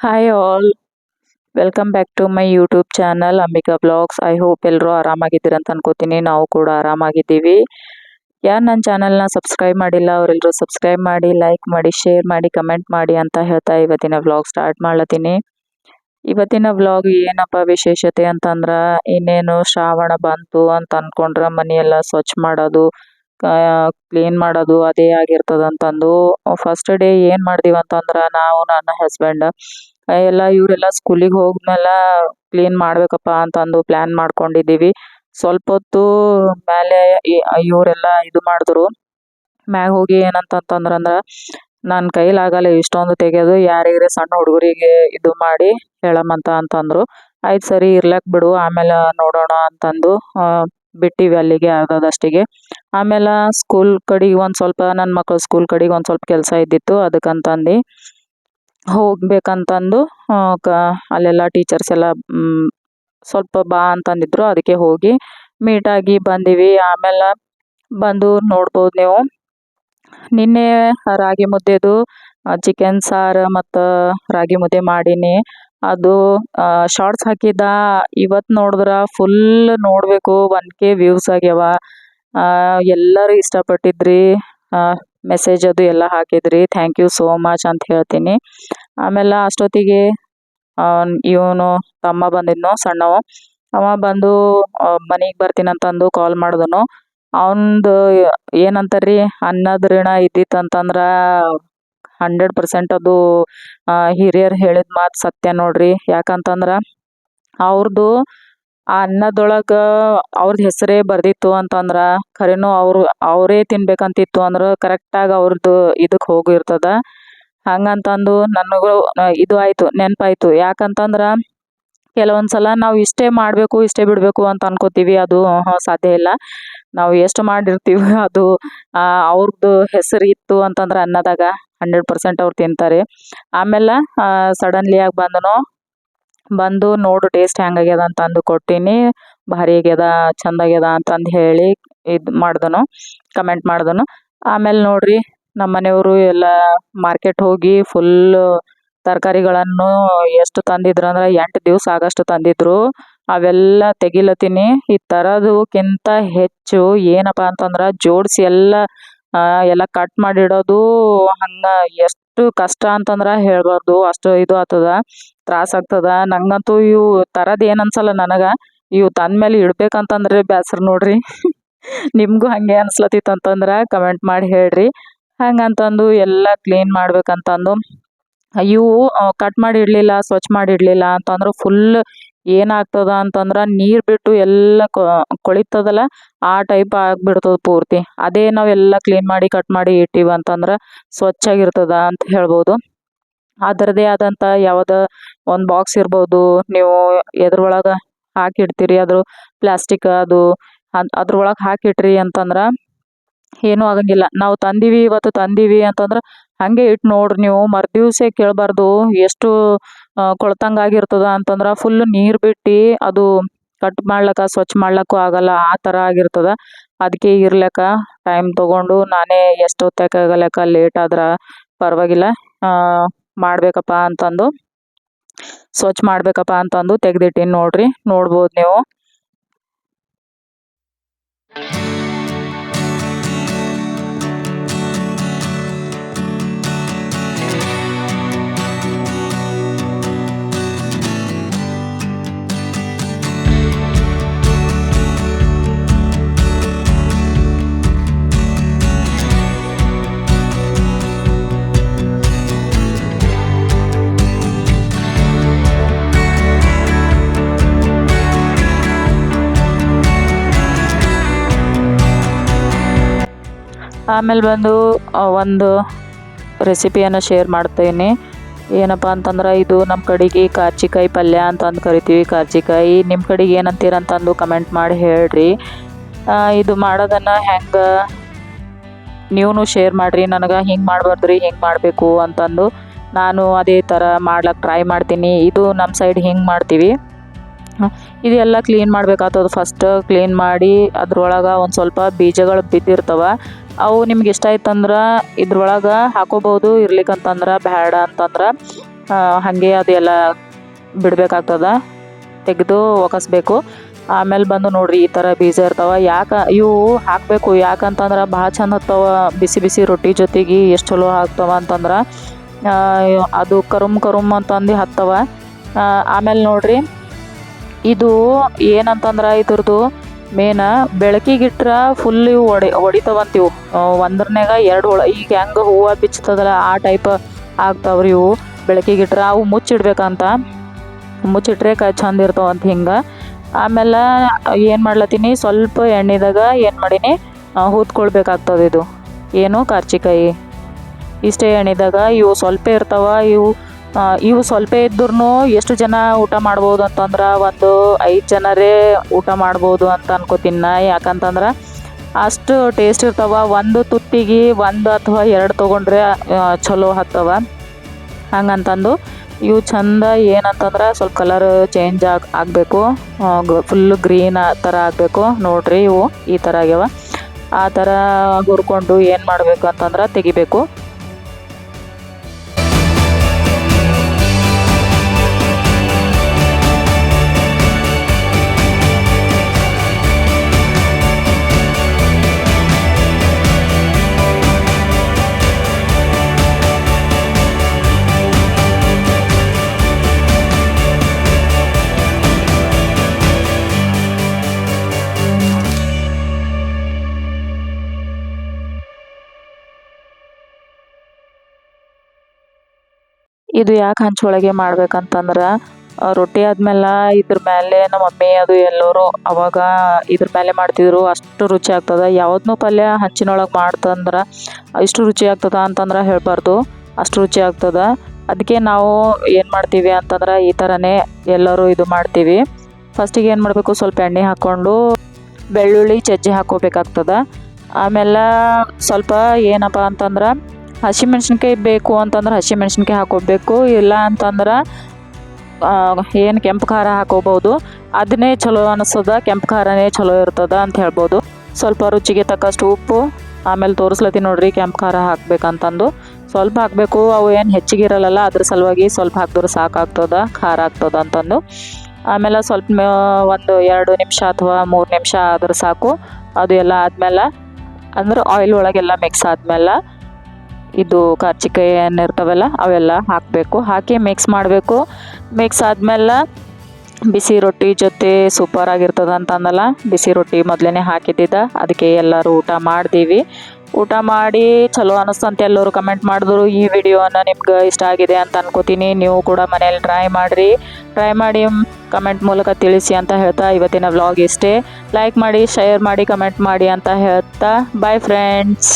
Hi all welcome back to my YouTube channel Ambika blogs I hope ಎಲ್ಲರೂ ಆರಾಮಾಗಿದ್ದೀರ ಅಂತ ಅನ್ಕೋತೀನಿ. ನಾವು ಕೂಡ ಆರಾಮಾಗಿದ್ದೀವಿ. ಯಾರು ನನ್ನ ಚಾನಲ್ನ ಸಬ್ಸ್ಕ್ರೈಬ್ ಮಾಡಿಲ್ಲ ಅವರೆಲ್ಲರೂ ಸಬ್ಸ್ಕ್ರೈಬ್ ಮಾಡಿ ಲೈಕ್ ಮಾಡಿ ಶೇರ್ ಮಾಡಿ ಕಮೆಂಟ್ ಮಾಡಿ ಅಂತ ಹೇಳ್ತಾ ಇವತ್ತಿನ ವ್ಲಾಗ್ ಸ್ಟಾರ್ಟ್ ಮಾಡ್ಲತ್ತೀನಿ. ಇವತ್ತಿನ ವ್ಲಾಗ್ ಏನಪ್ಪ ವಿಶೇಷತೆ ಅಂತಂದ್ರೆ, ಇನ್ನೇನು ಶ್ರಾವಣ ಬಂತು ಅಂತ ಅಂದ್ಕೊಂಡ್ರೆ ಮನೆಯೆಲ್ಲ ಸ್ವಚ್ಛ ಮಾಡೋದು ಕ್ಲೀನ್ ಮಾಡೋದು ಅದೇ ಆಗಿರ್ತದ ಅಂತ ಅಂದು ಫಸ್ಟ್ ಡೇ ಏನು ಮಾಡ್ದೀವಿ ಅಂತಂದ್ರ ನಾವು ನನ್ನ ಹಸ್ಬೆಂಡ್ ಎಲ್ಲ ಇವರೆಲ್ಲ ಸ್ಕೂಲಿಗೆ ಹೋದ್ಮೇಲೆ ಕ್ಲೀನ್ ಮಾಡ್ಬೇಕಪ್ಪ ಅಂತಂದು ಪ್ಲಾನ್ ಮಾಡ್ಕೊಂಡಿದ್ದೀವಿ. ಸ್ವಲ್ಪ ಹೊತ್ತು ಮೇಲೆ ಇವರೆಲ್ಲ ಇದು ಮಾಡಿದ್ರು. ಮ್ಯಾಗ ಹೋಗಿ ಏನಂತಂತಂದ್ರೆ ಅಂದ್ರೆ ನನ್ನ ಕೈಲಾಗಲ್ಲ ಇಷ್ಟೊಂದು ತೆಗೆಯೋದು ಯಾರಿಗ್ರೆ ಸಣ್ಣ ಹುಡುಗರಿಗೆ ಇದು ಮಾಡಿ ಹೇಳಮಂತ ಅಂತಂದರು. ಆಯ್ತು ಸರಿ ಇರ್ಲಕ್ ಬಿಡು ಆಮೇಲೆ ನೋಡೋಣ ಅಂತಂದು ಬಿಟ್ಟಿವಿ ಅಲ್ಲಿಗೆ ಅರ್ಧದಷ್ಟಿಗೆ ಆಮೇಲೆ ಸ್ಕೂಲ್ ಕಡೆಗೆ ಒಂದು ಸ್ವಲ್ಪ ನನ್ನ ಮಕ್ಕಳು ಸ್ಕೂಲ್ ಕಡೆಗೆ ಒಂದು ಸ್ವಲ್ಪ ಕೆಲಸ ಇದ್ದಿತ್ತು, ಅದಕ್ಕಂತಂದು ಹೋಗ್ಬೇಕಂತಂದು ಕ, ಅಲ್ಲೆಲ್ಲ ಟೀಚರ್ಸ್ ಎಲ್ಲ ಸ್ವಲ್ಪ ಬಾ ಅಂತಂದಿದ್ರು, ಅದಕ್ಕೆ ಹೋಗಿ ಮೀಟಾಗಿ ಬಂದೀವಿ. ಆಮೇಲೆ ಬಂದು ನೋಡ್ಬೋದು ನೀವು. ನಿನ್ನೆ ರಾಗಿ ಮುದ್ದೆದು ಚಿಕನ್ ಸಾರು ಮತ್ತು ರಾಗಿ ಮುದ್ದೆ ಮಾಡೀನಿ. ಅದು ಶಾರ್ಟ್ಸ್ ಹಾಕಿದ್ದ ಇವತ್ತು ನೋಡಿದ್ರೆ ಫುಲ್ ನೋಡಬೇಕು ಒನ್ ಕೆ ವ್ಯೂಸ್ ಆಗ್ಯಾವ. ಎಲ್ಲರೂ ಇಷ್ಟಪಟ್ಟಿದ್ರಿ. ಮೆಸೇಜ್ ಅದು ಎಲ್ಲ ಹಾಕಿದ್ರಿ. ಥ್ಯಾಂಕ್ ಯು ಸೋ ಮಚ್ ಅಂತ ಹೇಳ್ತೀನಿ. ಆಮೇಲೆ ಅಷ್ಟೊತ್ತಿಗೆ ಇವನು, ತಮ್ಮ ಬಂದಿದ್ನು, ಸಣ್ಣವು. ಅವ ಬಂದು ಮನೆಗೆ ಬರ್ತೀನಿ ಅಂತಂದು ಕಾಲ್ ಮಾಡಿದನು. ಅವನದು ಏನಂತಾರ್ರಿ, ಅನ್ನದ ಋಣ ಇದ್ದಿತ್ತಂತಂದ್ರೆ ಹಂಡ್ರೆಡ್ ಪರ್ಸೆಂಟ್ ಅದು ಹಿರಿಯರು ಹೇಳಿದ ಮಾತು ಸತ್ಯ ನೋಡ್ರಿ. ಯಾಕಂತಂದ್ರೆ ಅವ್ರದ್ದು ಆ ಅನ್ನದೊಳಗ ಅವ್ರದ್ ಹೆಸರೇ ಬರ್ದಿತ್ತು ಅಂತಂದ್ರ ಖರೇನೂ ಅವರು, ಅವರೇ ತಿನ್ಬೇಕಂತಿತ್ತು ಅಂದ್ರೆ ಕರೆಕ್ಟಾಗಿ ಅವ್ರದ್ದು ಇದಕ್ಕೆ ಹೋಗಿರ್ತದ. ಹಂಗಂತಂದು ನನಗೂ ಇದು ಆಯಿತು, ನೆನಪಾಯ್ತು. ಯಾಕಂತಂದ್ರ ಕೆಲವೊಂದ್ಸಲ ನಾವು ಇಷ್ಟೇ ಮಾಡಬೇಕು, ಇಷ್ಟೇ ಬಿಡಬೇಕು ಅಂತ ಅನ್ಕೋತೀವಿ, ಅದು ಸಾಧ್ಯ ಇಲ್ಲ. ನಾವು ಎಷ್ಟು ಮಾಡಿರ್ತೀವಿ ಅದು ಅವ್ರದ್ದು ಹೆಸರು ಇತ್ತು ಅಂತಂದ್ರೆ ಅನ್ನದಾಗ ಹಂಡ್ರೆಡ್ ಪರ್ಸೆಂಟ್ ಅವ್ರು ತಿಂತಾರೆ. ಆಮೇಲೆ ಸಡನ್ಲಿ ಆಗಿ ಬಂದನು ಬಂದು ನೋಡು ಟೇಸ್ಟ್ ಹೆಂಗಾಗ್ಯದ ಅಂತ ಅಂದು ಕೊಟ್ಟಿನಿ. ಭಾರಿ ಆಗ್ಯದ, ಚಂದ ಆಗ್ಯದ ಅಂತಂದು ಹೇಳಿ ಇದು ಮಾಡ್ದನು ಕಮೆಂಟ್ ಮಾಡ್ದನು. ಆಮೇಲೆ ನೋಡ್ರಿ ನಮ್ಮ ಮನೆಯವರು ಎಲ್ಲ ಮಾರ್ಕೆಟ್ ಹೋಗಿ ಫುಲ್ ತರಕಾರಿಗಳನ್ನು ಎಷ್ಟು ತಂದಿದ್ರು ಅಂದ್ರೆ ಎಂಟು ದಿವಸ ಆಗಷ್ಟು ತಂದಿದ್ರು. ಅವೆಲ್ಲ ತೆಗಿಲತ್ತೀನಿ. ಈ ತರದಕ್ಕಿಂತ ಹೆಚ್ಚು ಏನಪ್ಪ ಅಂತಂದ್ರೆ ಜೋಡಿಸಿ ಎಲ್ಲ ಎಲ್ಲ ಕಟ್ ಮಾಡಿಡೋದು ಹಂಗೆ ಎಷ್ಟು ಕಷ್ಟ ಅಂತಂದ್ರೆ ಹೇಳ್ಬಾರ್ದು, ಅಷ್ಟು ಇದು ಆತದ, ತ್ರಾಸ್ ಆಗ್ತದ. ನಂಗಂತೂ ಇವು ತರದ್ ಏನು ಅನ್ಸಲ್ಲ ನನಗ. ಇವು ತಂದ್ಮೇಲೆ ಇಡ್ಬೇಕಂತಂದ್ರೆ ಬೇಸರ ನೋಡ್ರಿ. ನಿಮಗೂ ಹಂಗೆ ಅನ್ಸ್ಲತ್ತಿತ್ತು ಅಂತಂದ್ರ ಕಮೆಂಟ್ ಮಾಡಿ ಹೇಳ್ರಿ. ಹಂಗಂತಂದು ಎಲ್ಲ ಕ್ಲೀನ್ ಮಾಡ್ಬೇಕಂತಂದು. ಇವು ಕಟ್ ಮಾಡಿ ಇಡ್ಲಿಲ್ಲ, ಸ್ವಚ್ಛ ಮಾಡಿ ಇಡ್ಲಿಲ್ಲ ಅಂತಂದ್ರು ಫುಲ್ ಏನಾಗ್ತದ ಅಂತಂದ್ರೆ ನೀರು ಬಿಟ್ಟು ಎಲ್ಲ ಕೊಳಿತದಲ್ಲ ಆ ಟೈಪ್ ಆಗಿಬಿಡ್ತದ ಪೂರ್ತಿ. ಅದೇ ನಾವೆಲ್ಲ ಕ್ಲೀನ್ ಮಾಡಿ ಕಟ್ ಮಾಡಿ ಇಟ್ಟಿವಿ ಅಂತಂದ್ರೆ ಸ್ವಚ್ಛಾಗಿರ್ತದ ಅಂತ ಹೇಳ್ಬೋದು. ಅದರದೇ ಆದಂಥ ಯಾವುದೋ ಒಂದು ಬಾಕ್ಸ್ ಇರ್ಬೋದು, ನೀವು ಎದ್ರೊಳಗೆ ಹಾಕಿಡ್ತೀರಿ, ಅದ್ರ ಪ್ಲಾಸ್ಟಿಕ್ ಅದು, ಅದ್ ಅದ್ರೊಳಗೆ ಹಾಕಿಟ್ರಿ ಅಂತಂದ್ರೆ ಏನೂ ಆಗಂಗಿಲ್ಲ. ನಾವು ತಂದೀವಿ, ಇವತ್ತು ತಂದೀವಿ ಅಂತಂದ್ರೆ ಹಾಗೆ ಇಟ್ಟು ನೋಡ್ರಿ ನೀವು ಮರುದಿವ್ಸ ಕೇಳಬಾರ್ದು, ಎಷ್ಟು ಕೊಳ್ತಂಗೆ ಆಗಿರ್ತದ ಅಂತಂದ್ರೆ ಫುಲ್ ನೀರು ಬಿಟ್ಟು ಅದು ಕಟ್ ಮಾಡ್ಲಕ್ಕ, ಸ್ವಚ್ಛ ಮಾಡ್ಲಕ್ಕೂ ಆಗಲ್ಲ, ಆ ಥರ ಆಗಿರ್ತದ. ಅದಕ್ಕೆ ಇರ್ಲಕ್ಕ ಟೈಮ್ ತಗೊಂಡು ನಾನೇ ಎಷ್ಟೊತ್ತಾಗಲಕ್ಕ ಲೇಟ್ ಆದ್ರೆ ಪರವಾಗಿಲ್ಲ ಮಾಡಬೇಕಪ್ಪ ಅಂತಂದು, ಸ್ವಚ್ಛ ಮಾಡಬೇಕಪ್ಪ ಅಂತಂದು ತೆಗ್ದಿಟ್ಟೀನಿ ನೋಡ್ರಿ, ನೋಡ್ಬೋದು ನೀವು. ಆಮೇಲೆ ಬಂದು ಒಂದು ರೆಸಿಪಿಯನ್ನು ಶೇರ್ ಮಾಡ್ತೀನಿ. ಏನಪ್ಪ ಅಂತಂದ್ರೆ, ಇದು ನಮ್ಮ ಕಡೆಗೆ ಕಾರ್ಚಿಕಾಯಿ ಪಲ್ಯ ಅಂತಂದು ಕರಿತೀವಿ ಕಾರ್ಚಿಕಾಯಿ ನಿಮ್ಮ ಕಡೆಗೆ ಏನಂತೀರ ಅಂತಂದು ಕಮೆಂಟ್ ಮಾಡಿ ಹೇಳ್ರಿ. ಇದು ಮಾಡೋದನ್ನು ಹೆಂಗೆ ನೀವು ಶೇರ್ ಮಾಡಿರಿ, ನನಗೆ ಹಿಂಗೆ ಮಾಡಬಾರ್ದ್ರಿ, ಹಿಂಗೆ ಮಾಡಬೇಕು ಅಂತಂದು ನಾನು ಅದೇ ಥರ ಮಾಡ್ಲಿಕ್ಕೆ ಟ್ರೈ ಮಾಡ್ತೀನಿ. ಇದು ನಮ್ಮ ಸೈಡ್ ಹಿಂಗೆ ಮಾಡ್ತೀವಿ. ಇದೆಲ್ಲ ಕ್ಲೀನ್ ಮಾಡ್ಬೇಕಾಗ್ತದೆ. ಫಸ್ಟ್ ಕ್ಲೀನ್ ಮಾಡಿ, ಅದ್ರೊಳಗೆ ಒಂದು ಸ್ವಲ್ಪ ಬೀಜಗಳು ಬಿದ್ದಿರ್ತವ. ಅವು ನಿಮ್ಗೆ ಇಷ್ಟ ಆಯ್ತಂದ್ರೆ ಇದ್ರೊಳಗೆ ಹಾಕೋಬೋದು ಇರ್ಲಿಕ್ಕಂತಂದ್ರೆ ಬೇಡ ಅಂತಂದ್ರೆ ಹಾಗೆ ಅದೆಲ್ಲ ಬಿಡಬೇಕಾಗ್ತದ. ತೆಗೆದು ಒಕಸ್ಬೇಕು ಆಮೇಲೆ ಬಂದು ನೋಡ್ರಿ ಈ ಥರ ಬೀಜ ಇರ್ತಾವೆ. ಯಾಕೆ ಇವು ಹಾಕಬೇಕು, ಯಾಕಂತಂದ್ರೆ ಭಾಳ ಚಂದ ಹತ್ತವ. ಬಿಸಿ ಬಿಸಿ ರೊಟ್ಟಿ ಜೊತೆಗೆ ಎಷ್ಟು ಚಲೋ ಆಗ್ತಾವ ಅಂತಂದ್ರೆ ಅದು ಕರುಮ್ ಕರುಮ್ ಅಂತಂದು ಹತ್ತವ. ಆಮೇಲೆ ನೋಡ್ರಿ, ಇದು ಏನಂತಂದ್ರೆ ಇದ್ರದ್ದು ಮೇನ ಬೆಳಕಿಗಿಟ್ರ ಫುಲ್ ಇವು ಒಡಿ ಹೊಡಿತಾವಂತಿವು. ಒಂದ್ರನ್ಯಾಗ ಎರಡು ಒಳ ಈಗ ಹೆಂಗೆ ಹೂವು ಬಿಚ್ಚತದಲ್ಲ, ಆ ಟೈಪ್ ಆಗ್ತಾವ್ರಿ ಇವು. ಬೆಳಕಿಗಿಟ್ರ ಅವು ಮುಚ್ಚಿಡ್ಬೇಕಂತ. ಮುಚ್ಚಿಟ್ರೆ ಕ ಚಂದ ಇರ್ತಾವಂತ ಹಿಂಗೆ. ಆಮೇಲೆ ಏನು ಮಾಡ್ಲತ್ತೀನಿ, ಸ್ವಲ್ಪ ಎಣ್ಣೆದಾಗ ಏನು ಮಾಡೀನಿ ಹೂತ್ಕೊಳ್ಬೇಕಾಗ್ತದೆ ಇದು. ಏನು, ಕಾರ್ಚಿಕಾಯಿ. ಇಷ್ಟೇ ಎಣ್ಣೆದಾಗ ಇವು ಸ್ವಲ್ಪ ಇರ್ತಾವ, ಇವು ಇವು ಸ್ವಲ್ಪ ಇದ್ರೂ ಎಷ್ಟು ಜನ ಊಟ ಮಾಡ್ಬೋದು ಅಂತಂದ್ರೆ ಒಂದು ಐದು ಜನರೇ ಊಟ ಮಾಡ್ಬೋದು ಅಂತ ಅನ್ಕೋತೀನಿ ನಾ. ಯಾಕಂತಂದ್ರೆ ಅಷ್ಟು ಟೇಸ್ಟ್ ಇರ್ತವೆ. ಒಂದು ತುತ್ತಿಗೆ ಒಂದು ಅಥವಾ ಎರಡು ತೊಗೊಂಡ್ರೆ ಚಲೋ ಹತ್ತವ. ಹಂಗಂತಂದು ಇವು ಚಂದ ಏನಂತಂದ್ರೆ ಸ್ವಲ್ಪ ಕಲರ್ ಚೇಂಜ್ ಆಗಿ, ಆಗಬೇಕು. ಫುಲ್ ಗ್ರೀನ್ ಥರ ಆಗಬೇಕು. ನೋಡ್ರಿ ಇವು ಈ ಥರ ಆಗ್ಯಾವ. ಆ ಥರ ಹುರ್ಕೊಂಡು ಏನು ಮಾಡಬೇಕು ಅಂತಂದ್ರೆ ತೆಗಿಬೇಕು. ಇದು ಯಾಕೆ ಹಂಚೊಳಗೆ ಮಾಡ್ಬೇಕಂತಂದ್ರೆ ರೊಟ್ಟಿ ಆದ್ಮೇಲೆ ಇದ್ರ ಮೇಲೆ ನಮ್ಮ ಮಮ್ಮಿ ಅದು ಎಲ್ಲರೂ ಅವಾಗ ಇದ್ರ ಮೇಲೆ ಮಾಡ್ತಿದ್ರು, ಅಷ್ಟು ರುಚಿ ಆಗ್ತದ. ಯಾವ್ದನ್ನೂ ಪಲ್ಯ ಹಂಚಿನೊಳಗೆ ಮಾಡ್ತಂದ್ರೆ ಇಷ್ಟು ರುಚಿ ಆಗ್ತದ ಅಂತಂದ್ರೆ ಹೇಳಬಾರ್ದು. ಅಷ್ಟು ರುಚಿ ಆಗ್ತದ. ಅದಕ್ಕೆ ನಾವು ಏನು ಮಾಡ್ತೀವಿ ಅಂತಂದ್ರೆ ಈ ಥರನೇ ಎಲ್ಲರೂ ಇದು ಮಾಡ್ತೀವಿ. ಫಸ್ಟಿಗೆ ಏನು ಮಾಡಬೇಕು, ಸ್ವಲ್ಪ ಎಣ್ಣೆ ಹಾಕ್ಕೊಂಡು ಬೆಳ್ಳುಳ್ಳಿ, ಚಜ್ಜಿ ಹಾಕೋಬೇಕಾಗ್ತದ. ಆಮೇಲೆ ಸ್ವಲ್ಪ ಏನಪ್ಪ ಅಂತಂದ್ರೆ ಹಸಿಮೆಣ್ಸಿನ್ಕಾಯಿ ಬೇಕು ಅಂತಂದ್ರೆ ಹಸಿಮೆಣ್ಸಿನ್ಕಾಯಿ ಹಾಕೋಬೇಕು. ಇಲ್ಲ ಅಂತಂದ್ರೆ ಏನು ಕೆಂಪು ಖಾರ ಹಾಕೋಬೋದು. ಅದನ್ನೇ ಚಲೋ ಅನಿಸ್ತದ ಕೆಂಪು ಖಾರನೇ ಚಲೋ ಇರ್ತದ ಅಂತ ಹೇಳ್ಬೋದು. ಸ್ವಲ್ಪ ರುಚಿಗೆ ತಕ್ಕಷ್ಟು ಉಪ್ಪು, ಆಮೇಲೆ ತೋರಿಸ್ಲತ್ತಿ ನೋಡ್ರಿ ಕೆಂಪು ಖಾರ ಹಾಕ್ಬೇಕಂತಂದು. ಸ್ವಲ್ಪ ಹಾಕಬೇಕು, ಅವು ಏನು ಹೆಚ್ಚಿಗೆ ಇರಲ್ಲಲ್ಲ ಅದ್ರ ಸಲುವಾಗಿ ಸ್ವಲ್ಪ ಹಾಕಿದ್ರೆ ಸಾಕಾಗ್ತದ, ಖಾರ ಆಗ್ತದ ಅಂತಂದು. ಆಮೇಲೆ ಸ್ವಲ್ಪ ಒಂದು ಎರಡು ನಿಮಿಷ ಅಥವಾ ಮೂರು ನಿಮಿಷ ಆದ್ರೆ ಸಾಕು. ಅದು ಎಲ್ಲ ಆದ್ಮೇಲೆ, ಅಂದ್ರೆ ಆಯಿಲ್ ಒಳಗೆಲ್ಲ ಮಿಕ್ಸ್ ಆದ್ಮೇಲೆ ಇದು ಕರ್ಚಿಕಾಯಿ ಏನಿರ್ತವಲ್ಲ ಅವೆಲ್ಲ ಹಾಕಬೇಕು. ಹಾಕಿ ಮಿಕ್ಸ್ ಮಾಡಬೇಕು. ಮಿಕ್ಸ್ ಆದಮೇಲೆ ಬಿಸಿ ರೊಟ್ಟಿ ಜೊತೆ ಸೂಪರ್ ಆಗಿರ್ತದ ಅಂತಂದಲ್ಲ, ಬಿಸಿ ರೊಟ್ಟಿ ಮೊದಲೇ ಹಾಕಿದ್ದಿದ್ದ. ಅದಕ್ಕೆ ಎಲ್ಲರೂ ಊಟ ಮಾಡ್ದೀವಿ. ಊಟ ಮಾಡಿ ಚಲೋ ಅನ್ನಿಸ್ತಂತ ಎಲ್ಲರೂ ಕಮೆಂಟ್ ಮಾಡಿದ್ರು, ಈ ವಿಡಿಯೋನ ನಿಮ್ಗೆ ಇಷ್ಟ ಆಗಿದೆ ಅಂತ ಅನ್ಕೋತೀನಿ. ನೀವು ಕೂಡ ಮನೇಲಿ ಟ್ರೈ ಮಾಡಿರಿ. ಟ್ರೈ ಮಾಡಿ ಕಮೆಂಟ್ ಮೂಲಕ ತಿಳಿಸಿ ಅಂತ ಹೇಳ್ತಾ ಇವತ್ತಿನ ವ್ಲಾಗ್ ಇಷ್ಟೇ. ಲೈಕ್ ಮಾಡಿ ಶೇರ್ ಮಾಡಿ ಕಮೆಂಟ್ ಮಾಡಿ ಅಂತ ಹೇಳ್ತಾ. Bye friends